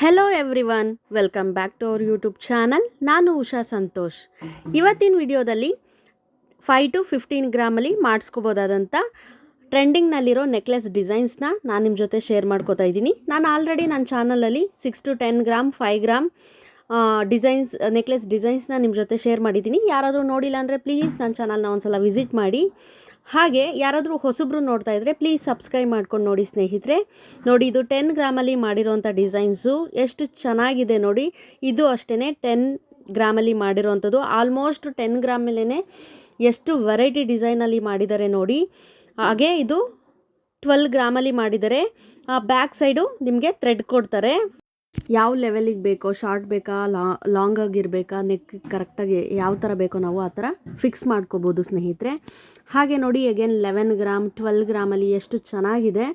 Hello everyone welcome back to our YouTube channel ನಾನು ಉಷಾ ಸಂತೋಷ್. ಇವತ್ತಿನ ವಿಡಿಯೋದಲ್ಲಿ ಫೈವ್ ಟು ಫಿಫ್ಟೀನ್ ಗ್ರಾಮಲ್ಲಿ ಮಾಡಿಸ್ಕೋಬೋದಾದಂಥ ಟ್ರೆಂಡಿಂಗ್ನಲ್ಲಿರೋ ನೆಕ್ಲೆಸ್ ಡಿಸೈನ್ಸ್ನ ನಾನು ನಿಮ್ಮ ಜೊತೆ ಶೇರ್ ಮಾಡ್ಕೋತಾ ಇದ್ದೀನಿ. ನಾನು ಆಲ್ರೆಡಿ ನನ್ನ ಚಾನಲಲ್ಲಿ six to ten gram five gram designs necklace ಡಿಸೈನ್ಸ್ನ ನಿಮ್ಮ ಜೊತೆ ಶೇರ್ ಮಾಡಿದ್ದೀನಿ. ಯಾರಾದರೂ ನೋಡಿಲ್ಲ ಅಂದರೆ ಪ್ಲೀಸ್ ನನ್ನ ಚಾನಲ್ನ ಒಂದು ಸಲ ವಿಸಿಟ್ ಮಾಡಿ. ಹಾಗೆ ಯಾರಾದರೂ ಹೊಸಬ್ರು ನೋಡ್ತಾ ಇದ್ದರೆ ಪ್ಲೀಸ್ ಸಬ್ಸ್ಕ್ರೈಬ್ ಮಾಡ್ಕೊಂಡು ನೋಡಿ ಸ್ನೇಹಿತರೆ. ನೋಡಿ, ಇದು ಟೆನ್ ಗ್ರಾಮಲ್ಲಿ ಮಾಡಿರೋಂಥ ಡಿಸೈನ್ಸು ಎಷ್ಟು ಚೆನ್ನಾಗಿದೆ ನೋಡಿ. ಇದು ಅಷ್ಟೇ ಟೆನ್ ಗ್ರಾಮಲ್ಲಿ ಮಾಡಿರೋವಂಥದ್ದು ಆಲ್ಮೋಸ್ಟ್ ಟೆನ್ ಗ್ರಾಮ್ ಮೇಲೇ ಎಷ್ಟು ವೆರೈಟಿ ಡಿಸೈನಲ್ಲಿ ಮಾಡಿದ್ದಾರೆ ನೋಡಿ. ಹಾಗೆ ಇದು ಟ್ವೆಲ್ ಗ್ರಾಮಲ್ಲಿ ಮಾಡಿದ್ದಾರೆ. ಬ್ಯಾಕ್ ಸೈಡು ನಿಮಗೆ ಥ್ರೆಡ್ ಕೊಡ್ತಾರೆ. ಯಾವ ಲೆವೆಲಿಗೆ ಬೇಕೋ ಶಾರ್ಟ್ ಬೇಕಾ ಲಾಂಗ್ ಆಗಿರಬೇಕಾ ನೆಕ್ ಕರೆಕ್ಟಾಗಿ ಯಾವ ಥರ ಬೇಕೋ ನಾವು ಆ ಥರ ಫಿಕ್ಸ್ ಮಾಡ್ಕೋಬೋದು ಸ್ನೇಹಿತರೆ. ಹಾಗೆ ನೋಡಿ ಅಗೇನ್ ಲೆವೆನ್ ಗ್ರಾಮ್ ಟ್ವೆಲ್ ಗ್ರಾಮಲ್ಲಿ ಎಷ್ಟು ಚೆನ್ನಾಗಿದೆ.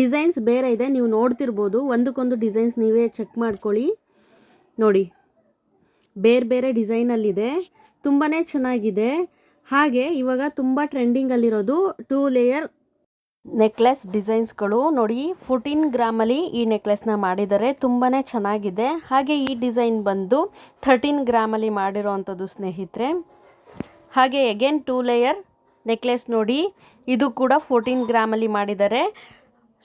ಡಿಸೈನ್ಸ್ ಬೇರೆ ಇದೆ, ನೀವು ನೋಡ್ತಿರ್ಬೋದು. ಒಂದಕ್ಕೊಂದು ಡಿಸೈನ್ಸ್ ನೀವೇ ಚೆಕ್ ಮಾಡ್ಕೊಳ್ಳಿ. ನೋಡಿ, ಬೇರೆ ಬೇರೆ ಡಿಸೈನಲ್ಲಿದೆ ತುಂಬಾ ಚೆನ್ನಾಗಿದೆ. ಹಾಗೆ ಇವಾಗ ತುಂಬ ಟ್ರೆಂಡಿಂಗಲ್ಲಿರೋದು ಟೂ ಲೇಯರ್ ನೆಕ್ಲೆಸ್ ಡಿಸೈನ್ಸ್ಗಳು ನೋಡಿ ಫೋರ್ಟೀನ್ ಗ್ರಾಮಲ್ಲಿ ಈ ನೆಕ್ಲೆಸ್ನ ಮಾಡಿದ್ದಾರೆ. ತುಂಬಾ ಚೆನ್ನಾಗಿದೆ. ಹಾಗೆ ಈ ಡಿಸೈನ್ ಬಂದು ಥರ್ಟೀನ್ ಗ್ರಾಮಲ್ಲಿ ಮಾಡಿರೋವಂಥದ್ದು ಸ್ನೇಹಿತರೆ. ಹಾಗೆ ಎಗೇನ್ ಟೂ ಲೇಯರ್ ನೆಕ್ಲೆಸ್ ನೋಡಿ ಇದು ಕೂಡ ಫೋರ್ಟೀನ್ ಗ್ರಾಮಲ್ಲಿ ಮಾಡಿದ್ದಾರೆ.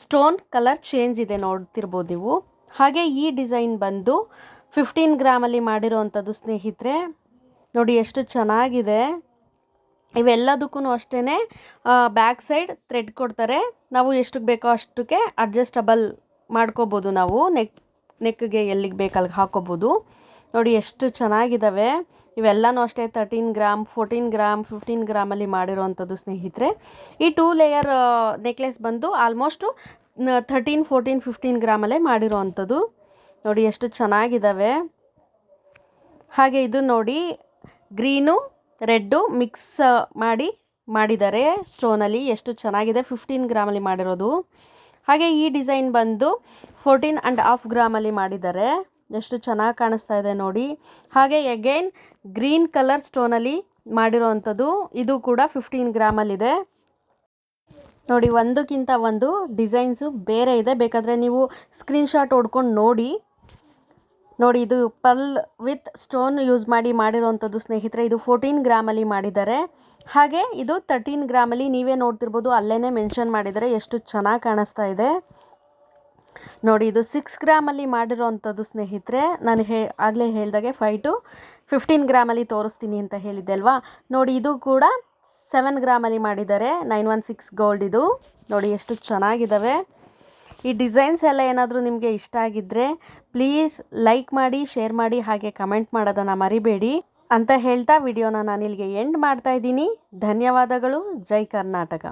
ಸ್ಟೋನ್ ಕಲರ್ ಚೇಂಜ್ ಇದೆ ನೋಡ್ತಿರ್ಬೋದು ನೀವು. ಹಾಗೆ ಈ ಡಿಸೈನ್ ಬಂದು ಫಿಫ್ಟೀನ್ ಗ್ರಾಮಲ್ಲಿ ಮಾಡಿರೋವಂಥದ್ದು ಸ್ನೇಹಿತರೆ. ನೋಡಿ ಎಷ್ಟು ಚೆನ್ನಾಗಿದೆ. ಇವೆಲ್ಲದಕ್ಕೂ ಅಷ್ಟೇ ಬ್ಯಾಕ್ ಸೈಡ್ ಥ್ರೆಡ್ ಕೊಡ್ತಾರೆ. ನಾವು ಎಷ್ಟಕ್ಕೆ ಬೇಕೋ ಅಷ್ಟಕ್ಕೆ ಅಡ್ಜಸ್ಟಬಲ್ ಮಾಡ್ಕೋಬೋದು ನಾವು. ನೆಕ್ ನೆಕ್ಗೆ ಎಲ್ಲಿಗೆ ಬೇಕು ಅಲ್ಲಿಗೆ ಹಾಕೋಬೋದು. ನೋಡಿ ಎಷ್ಟು ಚೆನ್ನಾಗಿದ್ದಾವೆ ಇವೆಲ್ಲನೂ ಅಷ್ಟೇ thirteen gram fourteen gram fifteen ಗ್ರಾಮಲ್ಲಿ ಮಾಡಿರೋವಂಥದ್ದು ಸ್ನೇಹಿತರೆ. ಈ ಟೂ ಲೇಯರ್ ನೆಕ್ಲೆಸ್ ಬಂದು ಆಲ್ಮೋಸ್ಟು ಥರ್ಟೀನ್ ಫೋರ್ಟೀನ್ ಫಿಫ್ಟೀನ್ ಗ್ರಾಮಲ್ಲೇ ಮಾಡಿರೋವಂಥದ್ದು. ನೋಡಿ ಎಷ್ಟು ಚೆನ್ನಾಗಿದ್ದಾವೆ ಹಾಗೆ ಇದು ನೋಡಿ ಗ್ರೀನು ರೆಡ್ಡು ಮಿಕ್ಸ್ ಮಾಡಿ ಮಾಡಿದ್ದಾರೆ ಸ್ಟೋನಲ್ಲಿ ಎಷ್ಟು ಚೆನ್ನಾಗಿದೆ ಫಿಫ್ಟೀನ್ ಗ್ರಾಮಲ್ಲಿ ಮಾಡಿರೋದು. ಹಾಗೆ ಈ ಡಿಸೈನ್ ಬಂದು ಫೋರ್ಟೀನ್ ಆ್ಯಂಡ್ ಹಾಫ್ ಗ್ರಾಮಲ್ಲಿ ಮಾಡಿದ್ದಾರೆ ಎಷ್ಟು ಚೆನ್ನಾಗಿ ಕಾಣಿಸ್ತಾ ಇದೆ ನೋಡಿ. ಹಾಗೆ ಎಗೈನ್ ಗ್ರೀನ್ ಕಲರ್ ಸ್ಟೋನಲ್ಲಿ ಮಾಡಿರೋವಂಥದ್ದು ಇದು ಕೂಡ ಫಿಫ್ಟೀನ್ ಗ್ರಾಮಲ್ಲಿದೆ. ನೋಡಿ ಒಂದಕ್ಕಿಂತ ಒಂದು ಡಿಸೈನ್ಸು ಬೇರೆ ಇದೆ. ಬೇಕಾದರೆ ನೀವು ಸ್ಕ್ರೀನ್ಶಾಟ್ ಹೊಡ್ಕೊಂಡು ನೋಡಿ. ನೋಡಿ, ಇದು ಪಲ್ ವಿತ್ ಸ್ಟೋನ್ ಯೂಸ್ ಮಾಡಿ ಮಾಡಿರೋವಂಥದ್ದು ಸ್ನೇಹಿತರೆ, ಇದು ಫೋರ್ಟೀನ್ ಗ್ರಾಮಲ್ಲಿ ಮಾಡಿದ್ದಾರೆ. ಹಾಗೆ ಇದು ತರ್ಟೀನ್ ಗ್ರಾಮಲ್ಲಿ ನೀವೇ ನೋಡ್ತಿರ್ಬೋದು ಅಲ್ಲೇ ಮೆನ್ಷನ್ ಮಾಡಿದರೆ ಎಷ್ಟು ಚೆನ್ನಾಗಿ ಕಾಣಿಸ್ತಾ ಇದೆ. ನೋಡಿ, ಇದು ಸಿಕ್ಸ್ ಗ್ರಾಮಲ್ಲಿ ಮಾಡಿರೋವಂಥದ್ದು ಸ್ನೇಹಿತರೆ, ನಾನು ಹೇ, ಆಗಲೇ ಹೇಳಿದಾಗೆ ಫೈ ಟು ಫಿಫ್ಟೀನ್ ಗ್ರಾಮಲ್ಲಿ ತೋರಿಸ್ತೀನಿ ಅಂತ ಹೇಳಿದ್ದೆ ಅಲ್ವಾ? ನೋಡಿ, ಇದು ಕೂಡ ಸೆವೆನ್ ಗ್ರಾಮಲ್ಲಿ ಮಾಡಿದ್ದಾರೆ, ನೈನ್ ಒನ್ ಸಿಕ್ಸ್ ಗೋಲ್ಡ್ ಇದು. ನೋಡಿ, ಎಷ್ಟು ಚೆನ್ನಾಗಿದ್ದಾವೆ. ಈ ಡಿಸೈನ್ಸ್ ಎಲ್ಲ ಏನಾದರೂ ನಿಮಗೆ ಇಷ್ಟ ಆಗಿದ್ದರೆ ಪ್ಲೀಸ್ ಲೈಕ್ ಮಾಡಿ, ಶೇರ್ ಮಾಡಿ, ಹಾಗೆ ಕಮೆಂಟ್ ಮಾಡೋದನ್ನು ಮರಿಬೇಡಿ. ಅಂತ ಹೇಳ್ತಾ ವಿಡಿಯೋನ ನಾನು ಇಲ್ಲಿಗೆ ಎಂಡ್ ಮಾಡ್ತಾ ಇದ್ದೀನಿ. ಧನ್ಯವಾದಗಳು. ಜೈ ಕರ್ನಾಟಕ.